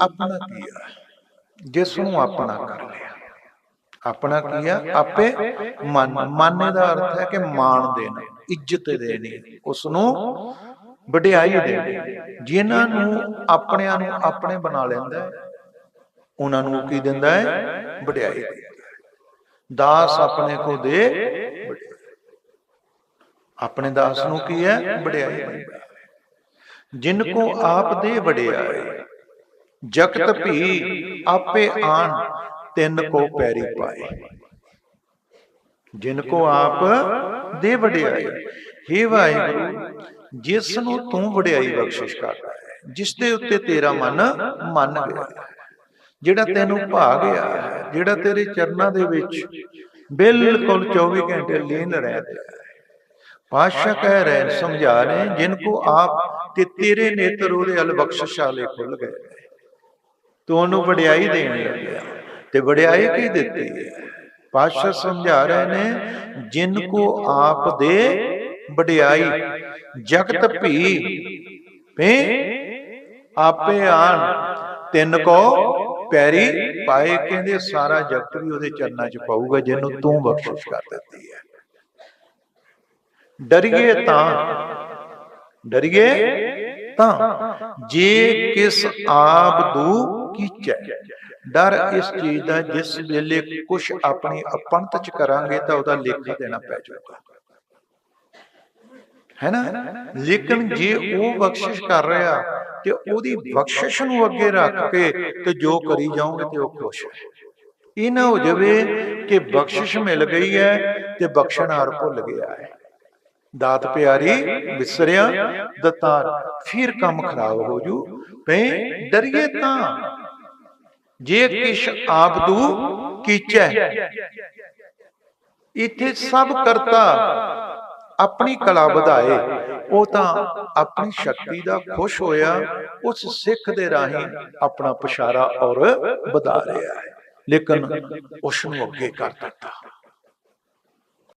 ਆਪਣਾ ਕੀਆ ਜਿਸ ਨੂੰ ਆਪਣਾ ਕਰ ਲਿਆ ਆਪਣਾ ਕੀਆ ਆਪੇ ਮੰਨ। ਮੰਨੇ ਦਾ ਅਰਥ ਹੈ ਕਿ ਮਾਣ ਦੇਣਾ, ਇੱਜ਼ਤ ਦੇਣੀ। ਉਸ ਨੂੰ ਵਡਿਆਈ ਦੇਣੀ। ਜਿਨ੍ਹਾਂ ਨੂੰ ਆਪਣਿਆਂ ਨੂੰ ਆਪਣੇ ਬਣਾ ਲੈਂਦਾ ਉਹਨਾਂ ਨੂੰ ਕੀ ਦਿੰਦਾ ਹੈ? ਵਡਿਆਈ ਦਿੰਦਾ ਦਾਸ ਆਪਣੇ ਕੋ ਦੇ ਆਪਣੇ ਦਾਸ ਨੂੰ ਕੀ ਹੈ? ਵਡਿਆਈ ਦਿੰਦਾ ਜਿਨ ਕੋ ਆਪ ਦੇ ਵਡਿਆਈ। ਜਗਤ ਭੀ ਆਪੇ ਆਣ ਤਿੰਨ ਕੋ ਪੈਰੀ ਪਾਏ। ਜਿਨ ਕੋ ਆਪ ਦੇ ਵਡਿਆਈ हे ਵਾਹਿਗੁਰੂ ਜਿਸ ਨੂੰ ਤੂੰ ਵਡਿਆਈ ਬਖਸ਼ਿਸ਼ ਕਰਦਾ ਹੈ ਜਿਸ ਦੇ ਉੱਤੇ ਤੇਰਾ ਮਨ ਮੰਨ ਗਿਆ ਜਿਹੜਾ ਤੈਨੂੰ ਭਾ ਗਿਆ ਜਿਹੜਾ ਤੇਰੇ ਚਰਨਾਂ ਦੇ ਵਿੱਚ ਬਿਲਕੁਲ 24 ਘੰਟੇ ਲੀਨ ਰਹਿੰਦਾ ਹੈ। ਪਾਤਸ਼ਾਹ ਕਹਿ ਰਹੇ ਸਮਝਾ ਰਹੇ ਜਿਨ ਕੋ ਆਪ ਤੇ ਤੇਰੇ ਨੇਤਰ ਉਹਦੇ ਅਲ ਬਖਸ਼ਿਸ਼ ਵਾਲੇ ਖੁੱਲ ਗਏ। ਤੂੰ ਉਹਨੂੰ ਵਡਿਆਈ ਦੇਣ ਲੱਗਿਆ। ਤੇ ਵਡਿਆਈ ਕੀ ਦਿੱਤੀ? ਹੈ ਪਾਤਸ਼ਾਹ ਸਮਝਾ ਰਹੇ ਨੇ, ਜਿਨ ਕੋ ਆਪ ਦੇ ਵਡਿਆਈ, ਜਗਤ ਭੀ ਪੇ ਆਪੇ ਆਣ, ਤਿੰਨ ਕੋ ਪੈਰੀ ਪਾਏ, ਕਹਿੰਦੇ ਸਾਰਾ ਜਗਤ ਵੀ ਉਹਦੇ ਚਰਨਾਂ 'ਚ ਪਾਊਗਾ, ਜਿਹਨੂੰ ਤੂੰ ਬਖਸ਼ਿਸ਼ ਕਰ ਦਿੱਤੀ ਹੈ। ਡਰੀਏ ਤਾਂ ਡਰੀਏ ਤਾਂ, ਜੇ ਕਿਸ ਆਪ ਦੂ ਕੀਚੈ ਡਰ ਇਸ ਚੀਜ਼ ਦਾ, ਜਿਸ ਵੇਲੇ ਕੁਛ ਆਪਣੀ ਅਪਣਤ ਚ ਕਰਾਂਗੇ ਤਾਂ ਉਹਦਾ ਲੇਖਾ ਦੇਣਾ ਪੈ ਜਾਊਗਾ। ਹੈ ਨਾ? ਲੇਕਿਨ ਜੇ ਉਹ ਬਖਸ਼ਿਸ਼ ਕਰ ਰਿਹਾ ਤੇ ਉਹਦੀ ਬਖਸ਼ਿਸ਼ ਨੂੰ ਅੱਗੇ ਰੱਖ ਕੇ ਤੇ ਜੋ ਕਰੀ ਜਾਓਗੇ ਤੇ ਉਹ ਖੁਸ਼ ਹੈ। ਇਹ ਨਾ ਹੋ ਜਾਵੇ ਕਿ ਬਖਸ਼ਿਸ਼ ਮਿਲ ਗਈ ਹੈ ਤੇ ਬਖਸ਼ਣਹਾਰ ਭੁੱਲ ਗਿਆ ਹੈ। ਦਾਤ ਪਿਆਰੀ ਵਿਸਰਿਆ ਦਤਾਰ, ਫਿਰ ਕੰਮ ਖਰਾਬ ਹੋ ਜੂ। ਪਏ ਡਰੀਏ ਤਾਂ। ਜੇ ਕਿਛ ਆਬਦੂ ਕੀਚੈ। ਇਥੇ ਸਭ ਕਰਤਾ ਆਪਣੀ ਕਲਾ ਵਧਾਏ। ਉਹ ਤਾਂ ਆਪਣੀ ਸ਼ਕਤੀ ਦਾ ਖੁਸ਼ ਹੋਇਆ ਉਸ ਸਿੱਖ ਦੇ ਰਾਹੀਂ ਆਪਣਾ ਪਛਾਰਾ ਔਰ ਵਧਾ ਰਿਹਾ ਹੈ। ਲੇਕਿਨ ਉਸ ਨੂੰ ਅੱਗੇ ਕਰ ਦਿੱਤਾ।